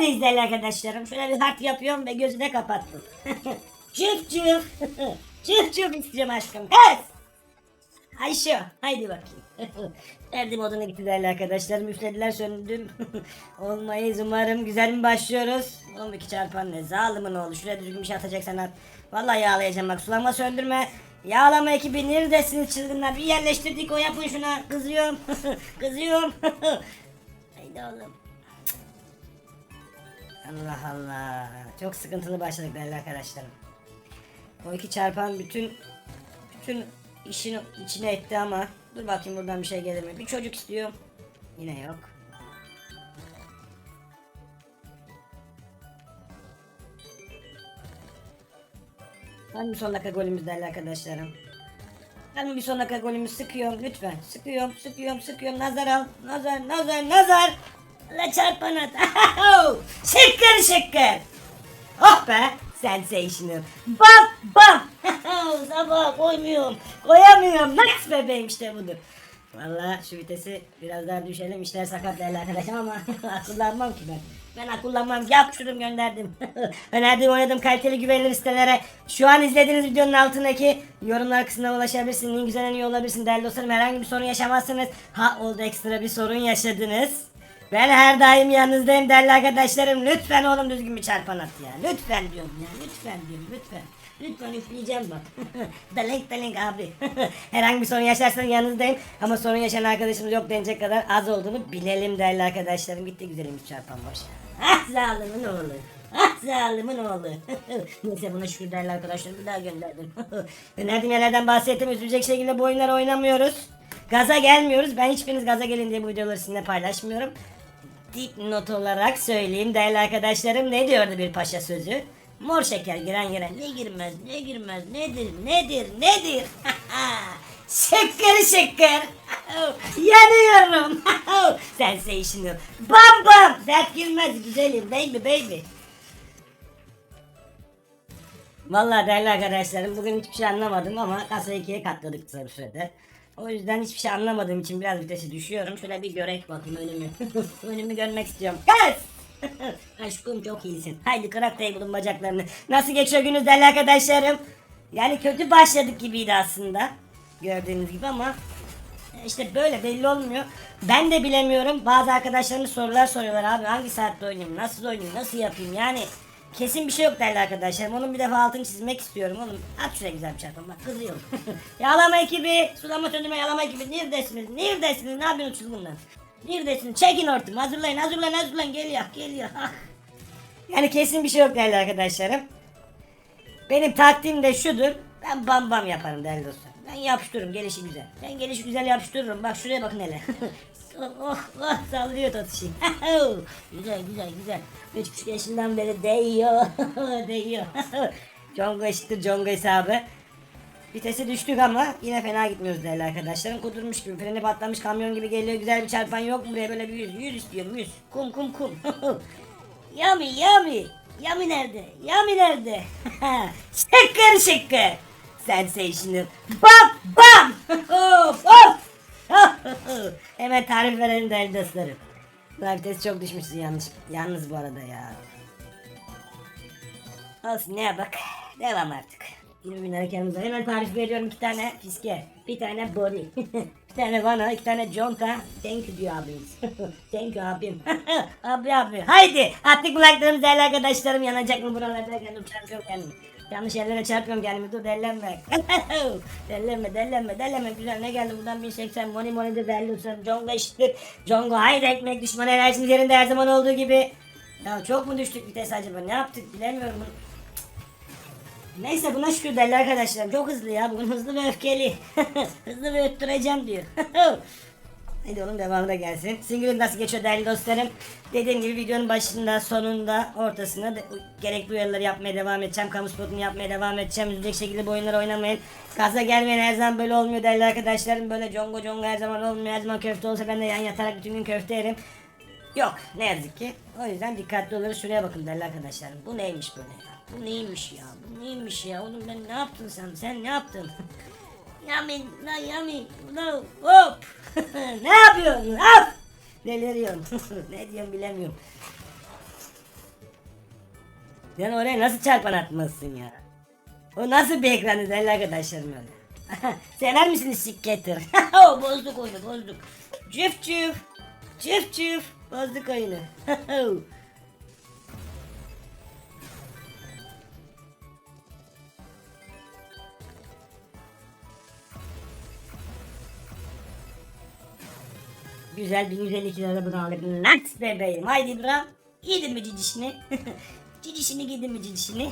Neredeyiz değerli arkadaşlarım? Şöyle bir harf yapıyorum ve gözüne kapattım. çıf çıf. çıf çıf isteyeceğim aşkım. Kes. Ayşe haydi bakayım. Erdi moduna gitti değerli arkadaşlarım. Üflediler söndüm. Olmayız umarım. Güzel mi başlıyoruz? 12 çarpan ne? Zalimin oğlu. Şuraya düzgün bir şey atacaksan at. Vallahi yağlayacağım bak. Sulama söndürme. Yağlama ekibi neredesiniz çılgınlar? Bir yerleştirdik o yapın şuna. Kızıyorum. Kızıyorum. haydi oğlum. Allah Allah. Çok sıkıntılı başladık değerli arkadaşlarım. O iki çarpan bütün bütün işin içine etti ama dur bakayım buradan bir şey gelir mi? Bir çocuk istiyorum. Yine yok. Bir son dakika golümüz değerli arkadaşlarım. Hani bir son dakika golümüz sıkıyorum lütfen. Sıkıyorum, sıkıyorum, sıkıyorum. Nazar al. Nazar, nazar, nazar. La çarpan şıkkır şıkkır. Oh be. Sensational. Bam bam. Sabah koymuyorum. Koyamıyorum. Nice bebeğim işte budur. Valla şu vitesi biraz daha düşelim. İşler sakat değerli ama akıllanmam ki ben. Ben akıllanmam. Yapıştırdım gönderdim. Önerdiğim oynadığım kaliteli güvenilir sitelere şu an izlediğiniz videonun altındaki yorumlar kısmına ulaşabilirsin. Link üzerinden iyi olabilirsin. Değerli dostlarım herhangi bir sorun yaşamazsınız. Ha oldu ekstra bir sorun yaşadınız. Ben her daim yanınızdayım değerli arkadaşlarım. Lütfen oğlum düzgün bir çarpan at ya. Lütfen diyorum ya. Lütfen diyorum lütfen. Lütfen üfleyeceğim bak. dalink dalink abi. Herhangi bir sorun yaşarsan yanınızdayım. Ama sorun yaşayan arkadaşımız yok denecek kadar az olduğunu bilelim değerli arkadaşlarım. Gitti güzelim bir çarpan boş. Ah zalimin oğlu. Ah zalimin oğlu. Neyse buna şükür değerli arkadaşlarım bir daha gönderdim. Önerdiğim yerlerden bahsettim. Üzülecek şekilde bu oyunları oynamıyoruz. Gaza gelmiyoruz. Ben hiçbiriniz gaza gelin diye bu videoları sizinle paylaşmıyorum. Dipnot olarak söyleyeyim değerli arkadaşlarım ne diyordu bir paşa sözü? Mor şeker giren yere ne girmez ne girmez nedir nedir nedir? şeker şeker. Yanıyorum. Sensational. Bam bam. Dert girmez güzelim baby baby. Vallahi değerli arkadaşlarım bugün hiçbir şey anlamadım ama kasayı ikiye katladık kısa bir sürede. O yüzden hiçbir şey anlamadığım için biraz vitesi düşüyorum. Şöyle bir görek bakayım önümü. önümü görmek istiyorum. Kes! Aşkım çok iyisin. Haydi kırak table'ın bacaklarını. Nasıl geçiyor gününüz değerli arkadaşlarım? Yani kötü başladık gibiydi aslında. Gördüğünüz gibi ama işte böyle belli olmuyor. Ben de bilemiyorum. Bazı arkadaşlarımız sorular soruyorlar abi hangi saatte oynayayım, nasıl oynayayım, nasıl yapayım yani kesin bir şey yok değerli arkadaşlarım. Onun bir defa altını çizmek istiyorum. Oğlum at şuraya güzel bir çarpın bak kızıyorum. yalama ekibi, sulama söndürme yalama ekibi neredesiniz? Neredesiniz? Ne yapıyorsunuz çılgınlar? Neredesiniz? Çekin ortamı hazırlayın hazırlayın hazırlayın geliyor geliyor. Yani kesin bir şey yok değerli arkadaşlarım. Benim taktiğim de şudur. Ben bam bam yaparım değerli dostlar. Ben yapıştırırım gelişi güzel. Ben gelişi güzel yapıştırırım. Bak şuraya bakın hele. oh oh oh sallıyor tatlışı. güzel güzel güzel. Üç buçuk yaşından beri değiyor. değiyor. Congo eşittir Congo hesabı. Vitesi düştük ama yine fena gitmiyoruz değerli arkadaşlarım. Kudurmuş gibi freni patlamış kamyon gibi geliyor. Güzel bir çarpan yok mu buraya böyle bir yüz. Yüz istiyorum yüz. Kum kum kum. yami yami. Yami nerede? Yami nerede? şıkkır şıkkır. Sensational. Bam bam. Of of. Hemen tarif verelim değerli dostlarım. Ulan vites çok düşmüşsün yanlış. Yalnız bu arada ya. Olsun ne bak. Devam artık. 20 bin hareketimiz var. Hemen tarif veriyorum iki tane fiske. Bir tane body. bir tane vana, iki tane conta. Thank you diyor abimiz. Thank you abim. abi abi. Haydi. Attık kulaklarımız değerli arkadaşlarım. Yanacak mı buralarda? Kendim çarpıyorum kendimi. Yanlış yerlere çarpıyorum kendimi. Dur dellenme. dellenme dellenme dellenme. Güzel ne geldi buradan 1080 money money de olsun. Congo eşittir. Congo haydi ekmek düşman enerjimiz yerinde her zaman olduğu gibi. Ya çok mu düştük vites acaba? Ne yaptık bilemiyorum. Neyse buna şükür değerli arkadaşlar. Çok hızlı ya. Bugün hızlı ve öfkeli. hızlı ve öttüreceğim diyor. Hadi oğlum devamı da gelsin. Single'ın nasıl geçiyor değerli dostlarım? Dediğim gibi videonun başında, sonunda, ortasında de, gerekli uyarıları yapmaya devam edeceğim. Kamu spotunu yapmaya devam edeceğim. Üzülecek şekilde bu oyunları oynamayın. Gaza gelmeyin her zaman böyle olmuyor değerli arkadaşlarım. Böyle congo congo her zaman olmuyor. Her zaman köfte olsa ben de yan yatarak bütün gün köfte yerim. Yok ne yazık ki. O yüzden dikkatli oluruz. Şuraya bakın değerli arkadaşlarım. Bu neymiş böyle ya? Bu neymiş ya? Bu neymiş ya? Oğlum ben ne yaptın sen? Sen ne yaptın? Yami, la yami, la hop. ne yapıyorsun? Hop. Deliriyorum. ne diyorum bilemiyorum. Sen oraya nasıl çarpan atmazsın ya? O nasıl bir ekranı değerli arkadaşlarım öyle? Sever misiniz sikketir? bozduk oyunu bozduk. Cüf cüf. Cüf cüf. Bozduk oyunu. Güzel 1152 lira bunu aldık. Naks bebeğim. Haydi İbrahim. Yedin mi cicişini? cicişini giydin mi cicişini?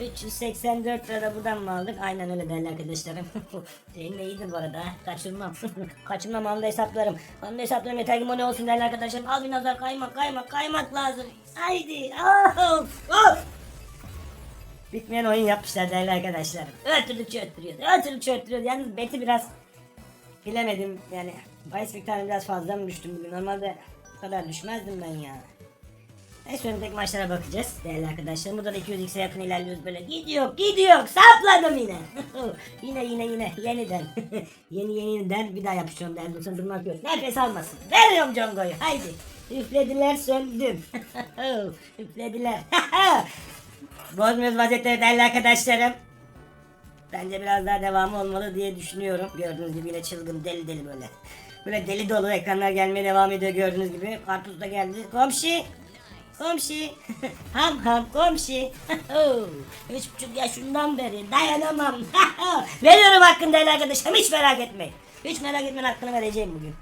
384 lira da buradan mı aldık? Aynen öyle değerli arkadaşlarım. Senin de iyidir bu arada. Kaçırmam. Kaçırmam anda hesaplarım. Anda hesaplarım yeter ki ne olsun değerli arkadaşlarım. Al bir nazar kaymak kaymak kaymak lazım. Haydi. Of, of. Bitmeyen oyun yapmışlar değerli arkadaşlarım. Ötürlükçe öttürüyor. Ötürlükçe öttürüyor. Yalnız beti biraz bilemedim yani. Bahis miktarını biraz fazla mı düştüm bugün? Normalde bu kadar düşmezdim ben ya. Neyse önümüzdeki maçlara bakacağız değerli arkadaşlarım. Burada da 200x'e yakın ilerliyoruz böyle. Gidiyor gidiyor sapladım yine. yine yine yine yeniden. yeni yeniden bir daha yapışıyorum değerli dostum durmak yok. Nefes almasın. Veriyorum Congo'yu haydi. Üflediler söndüm. Üflediler. Bozmuyoruz vaziyetleri değerli arkadaşlarım. Bence biraz daha devamı olmalı diye düşünüyorum. Gördüğünüz gibi yine çılgın deli deli böyle. Böyle deli dolu ekranlar gelmeye devam ediyor gördüğünüz gibi. Karpuz da geldi. Komşu. Komşu. ham ham komşu. Üç buçuk yaşından beri dayanamam. Veriyorum hakkını değerli arkadaşım hiç merak etmeyin. Hiç merak etmeyin hakkını vereceğim bugün.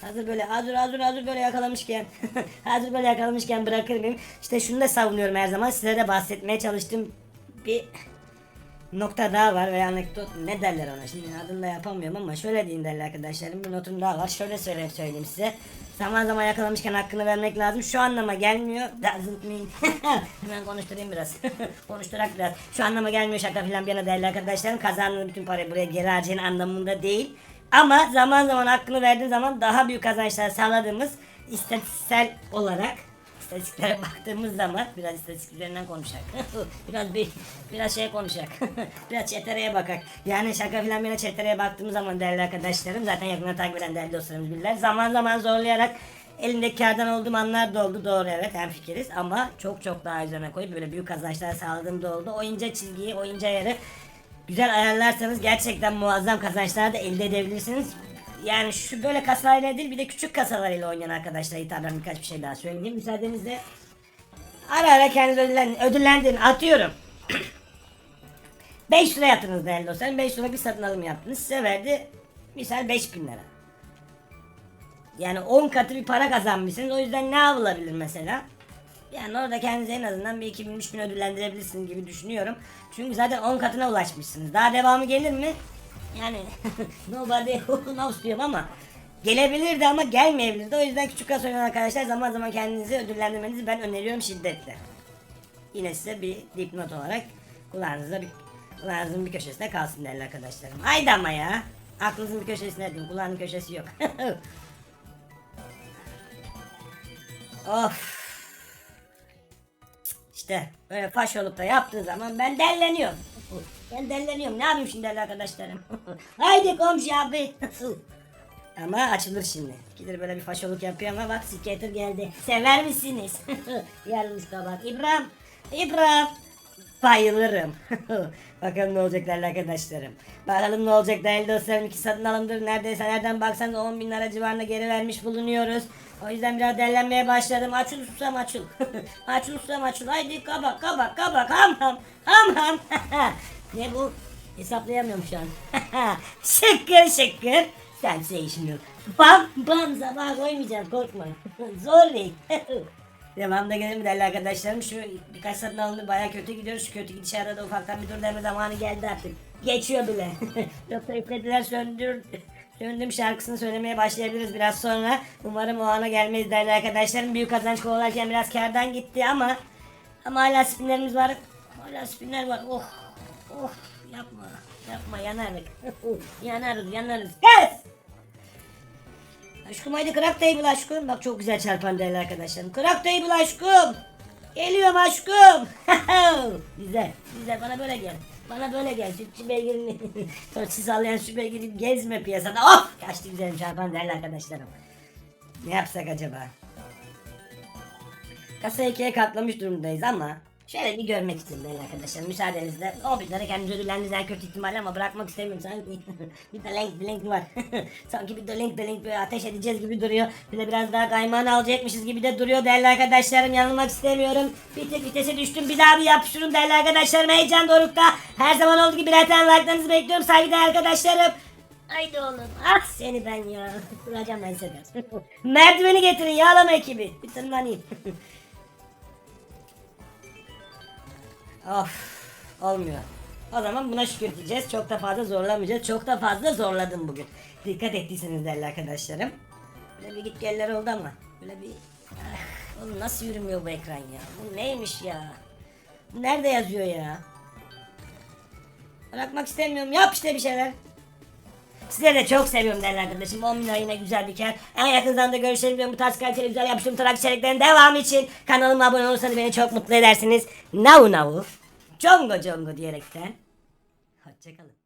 hazır böyle hazır hazır hazır böyle yakalamışken hazır böyle yakalamışken bırakır mıyım? İşte şunu da savunuyorum her zaman size de bahsetmeye çalıştım. Bir nokta daha var veya anekdot ne derler ona? Şimdi adını da yapamıyorum ama şöyle diyeyim derler arkadaşlarım bir notum daha var. Şöyle söyleyeyim söyleyeyim size. Zaman zaman yakalamışken hakkını vermek lazım. Şu anlama gelmiyor. Doesn't mean hemen konuşturayım biraz. Konuşturak biraz. Şu anlama gelmiyor şaka filan bir yana değerli arkadaşlarım. Kazandığın bütün parayı buraya geri harcayan anlamında değil. Ama zaman zaman hakkını verdiğin zaman daha büyük kazançlar sağladığımız istatistiksel olarak istatistiklere baktığımız zaman biraz istatistiklerinden konuşak. biraz bir biraz şey konuşak. biraz çetereye bakak. Yani şaka filan bir yana çetereye baktığımız zaman değerli arkadaşlarım zaten yakından takip eden değerli dostlarımız bilirler. Zaman zaman zorlayarak elindeki kardan olduğum anlar da oldu doğru evet hem fikiriz ama çok çok daha üzerine koyup böyle büyük kazançlar sağladığım da oldu. O ince çizgiyi o ince yeri güzel ayarlarsanız gerçekten muazzam kazançlar da elde edebilirsiniz. Yani şu böyle kasayla değil bir de küçük kasalarıyla oynayan arkadaşlara hitaben birkaç bir şey daha söyleyeyim. Müsaadenizle ara ara kendinizi ödüllendirin. ödüllendirin. Atıyorum. 5 lira yatırınız değerli dostlar. 5 lira bir satın alım yaptınız. Size verdi misal 5000 lira. Yani 10 katı bir para kazanmışsınız. O yüzden ne yapılabilir mesela? Yani orada kendinizi en azından bir 2000 3000 ödüllendirebilirsiniz gibi düşünüyorum. Çünkü zaten 10 katına ulaşmışsınız. Daha devamı gelir mi? Yani nobody knows diyorum ama gelebilirdi ama gelmeyebilirdi. O yüzden küçük kasa oynayan arkadaşlar zaman zaman kendinizi ödüllendirmenizi ben öneriyorum şiddetle. Yine size bir dipnot olarak kulağınızda bir kulağınızın bir köşesinde kalsın değerli arkadaşlarım. Haydi ama ya. Aklınızın bir köşesinde değil, kulağının köşesi yok. of. İşte böyle faş olup da yaptığı zaman ben delleniyorum. Ben delleniyorum. Ne yapayım şimdi arkadaşlarım? Haydi komşu abi. ama açılır şimdi. Gider böyle bir faşoluk yapıyor ama bak skater geldi. Sever misiniz? Yarılmış kabak. İbrahim. İbrahim. Bayılırım. Bakalım ne olacak değerli arkadaşlarım. Bakalım ne olacak değerli dostlarım. İki satın alımdır. Neredeyse nereden baksanız 10 bin lira civarında geri vermiş bulunuyoruz. O yüzden biraz derlenmeye başladım. Açıl susam açıl. açıl susam açıl. Haydi kabak kabak kabak ham ham ham ham. Ne bu? Hesaplayamıyorum şu an. şıkkır şıkkır. Sensational. Bam bam sabah koymayacağım korkma. Zor değil. Devamda gelelim değerli arkadaşlarım. Şu birkaç satın alındı baya kötü gidiyor. Şu kötü gidişata da ufaktan bir dur deme zamanı geldi artık. Geçiyor bile. Yoksa üflediler söndür. Söndüm şarkısını söylemeye başlayabiliriz biraz sonra. Umarım o ana gelmeyiz değerli arkadaşlarım. Büyük kazanç kovalarken biraz kardan gitti ama ama hala spinlerimiz var. Hala spinler var. Oh. Oh. Yapma. Yapma yanarız. yanarız yanarız. Kes! Aşkım haydi crack table aşkım. Bak çok güzel çarpan değerli arkadaşlarım. Crack table aşkım. Geliyorum aşkım. güzel. Güzel bana böyle gel. Bana böyle gel. Sütçü beygirini. Torçlu sallayan süt beygiri gezme piyasada. Oh! Kaçtı güzelim çarpan değerli arkadaşlarım. Ne yapsak acaba? Kasayı ikiye katlamış durumdayız ama Şöyle bir görmek istedim değerli arkadaşlar. Müsaadenizle. O bizlere kendinizi ödülleriniz en kötü ihtimalle ama bırakmak istemiyorum sanki. bir de link link var. sanki bir de link link böyle ateş edeceğiz gibi duruyor. Bir de biraz daha kaymağını alacakmışız gibi de duruyor değerli arkadaşlarım. Yanılmak istemiyorum. Bir tek vitese düştüm. Bir daha bir yapıştırın değerli arkadaşlarım. Heyecan dorukta. Her zaman olduğu gibi tane like'larınızı bekliyorum saygıdeğer arkadaşlarım. Haydi oğlum. Ah seni ben ya. Duracağım ben seni. Merdiveni getirin yağlama ekibi. Bir tırmanayım. Of. Olmuyor. O zaman buna şükür diyeceğiz. Çok da fazla zorlamayacağız. Çok da fazla zorladım bugün. Dikkat ettiyseniz değerli arkadaşlarım. Böyle bir git geller oldu ama. Böyle bir... Ah, oğlum nasıl yürümüyor bu ekran ya? Bu neymiş ya? Bu Nerede yazıyor ya? Bırakmak istemiyorum. Yap işte bir şeyler. Sizleri de çok seviyorum değerli arkadaşım. 10 bin yine güzel bir kere. En yakın zamanda görüşelim. Ben bu tarz kaliteli güzel yapıştığım tarak içeriklerin devamı için kanalıma abone olursanız beni çok mutlu edersiniz. Navu navu. Congo congo diyerekten. Hoşçakalın.